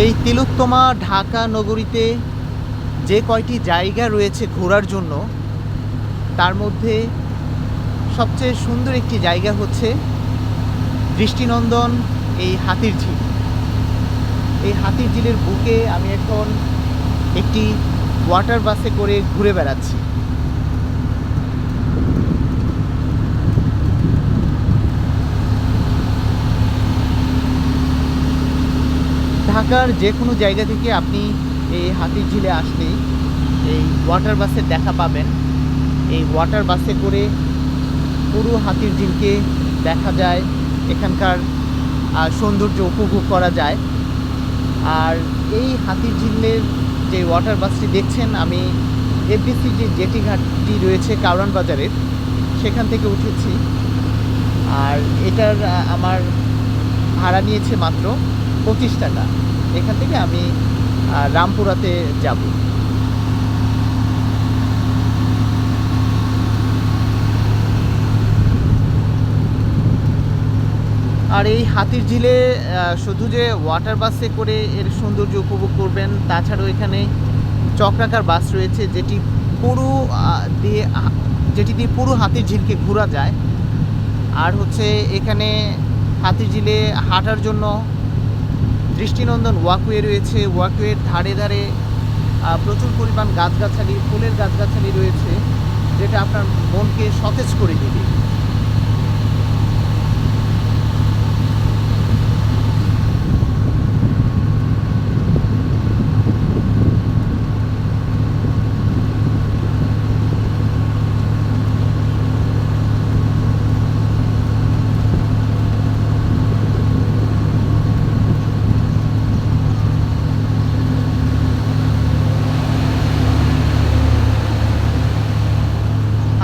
এই তিলোত্তমা ঢাকা নগরীতে যে কয়টি জায়গা রয়েছে ঘোরার জন্য, তার মধ্যে সবচেয়ে সুন্দর একটি জায়গা হচ্ছে দৃষ্টিনন্দন, এই হাতির ঝিল এই হাতির ঝিলের বুকে আমি এখন একটি ওয়াটার বাসে করে ঘুরে বেড়াচ্ছি। ঢাকার যে কোনো জায়গা থেকে আপনি এই হাতির ঝিলে আসলেই এই ওয়াটার বাসের দেখা পাবেন। এই ওয়াটার বাসে করে পুরো হাতির ঝিলকে দেখা যায়, এখানকার সৌন্দর্য উপভোগ করা যায়। আর এই হাতির ঝিলের যে ওয়াটার বাসটি দেখছেন, আমি এফডিসি যে জেটি ঘাটটি রয়েছে কাউরান বাজারের, সেখান থেকে উঠেছি। আর এটার আমার ভাড়া নিয়েছে মাত্র পঁচিশ টাকা। এখান থেকে আমি রামপুরাতে যাব। আর এই হাতির ঝিলে শুধু যে ওয়াটার বাসে করে এর সৌন্দর্য উপভোগ করবেন, তাছাড়াও এখানে চক্রাকার বাস রয়েছে, যেটি পুরো দিয়ে যেটি দিয়ে পুরো হাতির ঝিলকে ঘোরা যায়। আর হচ্ছে এখানে হাতির ঝিলে হাঁটার জন্য দৃষ্টিনন্দন ওয়াকওয়ে রয়েছে, ওয়াকওয়ের ধারে ধারে প্রচুর পরিমাণ গাছগাছালি, ফুলের গাছগাছালি রয়েছে, যেটা আপনার মনকে সতেজ করে দেবে।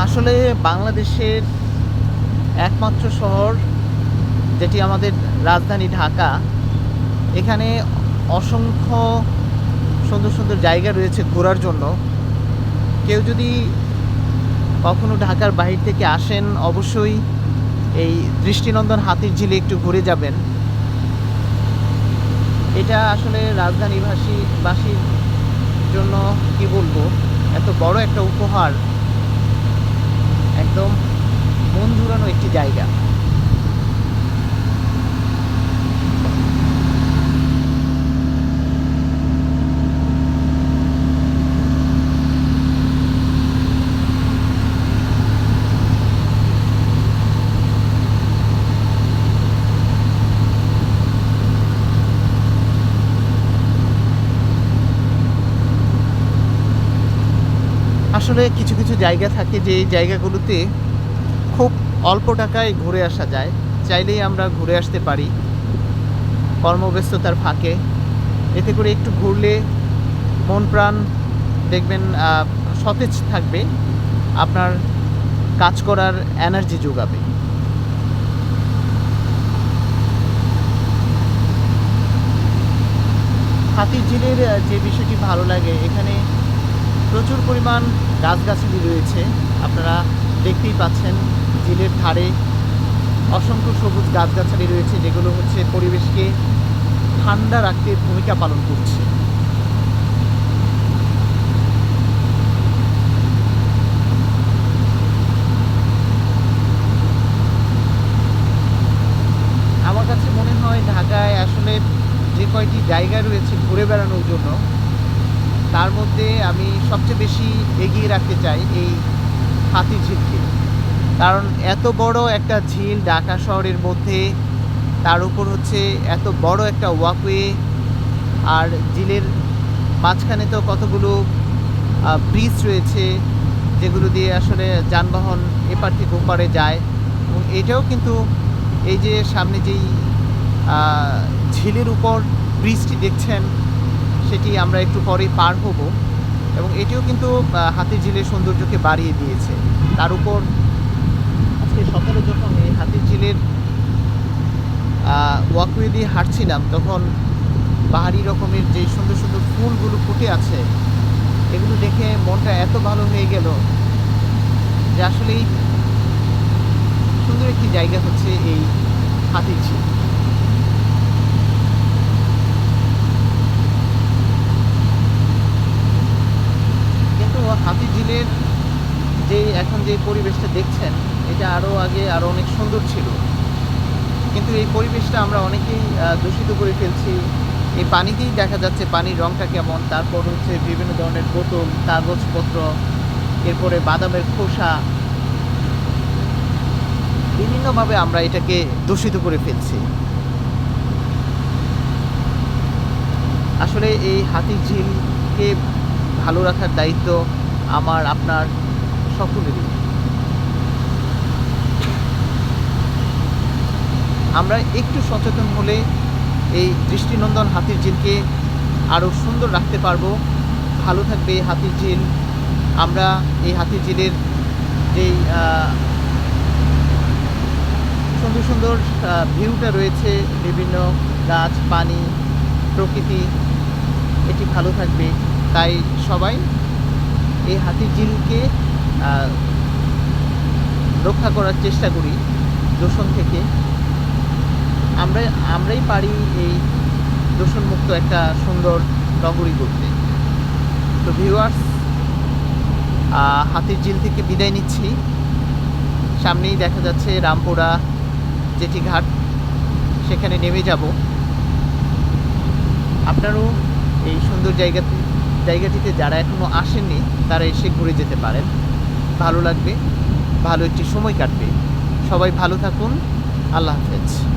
আসলে বাংলাদেশের একমাত্র শহর যেটি আমাদের রাজধানী ঢাকা, এখানে অসংখ্য সুন্দর সুন্দর জায়গা রয়েছে ঘোরার জন্য। কেউ যদি কখনো ঢাকার বাহির থেকে আসেন, অবশ্যই এই দৃষ্টিনন্দন হাতির ঝিলে একটু ঘুরে যাবেন। এটা আসলে রাজধানীবাসী বাসীর জন্য কি বলব? এত বড় একটা উপহার। একদম মন একটি জায়গা। আসলে কিছু কিছু জায়গা থাকে যে জায়গাগুলোতে খুব অল্প টাকায় ঘুরে আসা যায়। চাইলেই আমরা ঘুরে আসতে পারি কর্মব্যস্ততার ফাঁকে। এতে করে একটু ঘুরলে মন প্রাণ দেখবেন সতেজ থাকবে। আপনার কাজ করার এনার্জি যোগাবে। হাতির ঝিলের যে বিষয়টি ভালো লাগে, এখানে প্রচুর পরিমাণ গাছগাছালি রয়েছে। আপনারা দেখতেই পাচ্ছেন ঝিলের ধারে অসংখ্য সবুজ গাছগাছালি রয়েছে, যেগুলো হচ্ছে পরিবেশকে ঠান্ডা রাখতে ভূমিকা পালন করছে। আমার কাছে মনে হয় ঢাকায় আসলে যে কয়টি জায়গা রয়েছে ঘুরে বেড়ানোর জন্য তার মধ্যে আমি সবচেয়ে বেশি এগিয়ে রাখতে চাই এই হাতি ঝিলকে। কারণ এত বড় একটা ঝিল ঢাকা শহরের মধ্যে, তার উপর হচ্ছে এত বড় একটা ওয়াকওয়ে আর ঝিলের মাঝখানে তো কতগুলো ব্রিজ রয়েছে, যেগুলো দিয়ে আসলে যানবাহন এপার থেকে ওপারে যায়। এবং এটাও কিন্তু এই যে সামনে যেই ঝিলের উপর ব্রিজটি দেখছেন সেটি আমরা একটু পরেই পার হব। এবং এটিও কিন্তু হাতির ঝিলের সৌন্দর্যকে বাড়িয়ে দিয়েছে। তার উপর আজকে সকালে যখন এই হাতির ঝিলের ওয়াকওয়ে দিয়ে হাঁটছিলাম, তখন বাহারি রকমের যে সুন্দর সুন্দর ফুলগুলো ফুটে আছে, এগুলো দেখে মনটা এত ভালো হয়ে গেল যে আসলেই সুন্দর একটি জায়গা হচ্ছে এই হাতির ঝিল। দেখছেন, এটা আরও আগে আরও অনেক সুন্দর ছিল। কিন্তু এই পরিবেশটা আমরা অনেকেই দূষিত করে ফেলছি। এই পানিতেই দেখা যাচ্ছে পানির রংটা কেমন। তারপর হচ্ছে বিভিন্ন ধরনের বোতল, কাগজপত্র, এরপরে বাদামের খোসা। বিভিন্নভাবে আমরা এটাকে দূষিত করে ফেলছি। আসলে এই হাতির ঝিলকে ভালো রাখার দায়িত্ব আমার, আপনার সকলেরই। আমরা একটু সচেতন হলে এই দৃষ্টিনন্দন হাতির ঝিলকে আরও সুন্দর রাখতে পারব। ভালো থাকবে এই হাতির ঝিল। আমরা এই হাতির ঝিলের যেই সুন্দর সুন্দর ভিউটা রয়েছে, বিভিন্ন গাছ, পানি, প্রকৃতি, এটি ভালো থাকবে। তাই সবাই এই হাতির ঝিলকে রক্ষা করার চেষ্টা করি দূষণ থেকে। আমরা আমরাই পারি এই দূষণমুক্ত একটা সুন্দর নগরী করতে। তো ভিউয়ার্স হাতির ঝিল থেকে বিদায় নিচ্ছি। সামনেই দেখা যাচ্ছে রামপুরা জেটি ঘাট। সেখানে নেমে যাব। আপনারও এই সুন্দর জায়গাতে জায়গাটিতে যারা এখনও আসেননি, তারা এসে ঘুরে যেতে পারেন। ভালো লাগবে, ভালো একটি সময় কাটবে। সবাই ভালো থাকুন। আল্লাহ হাফেজ।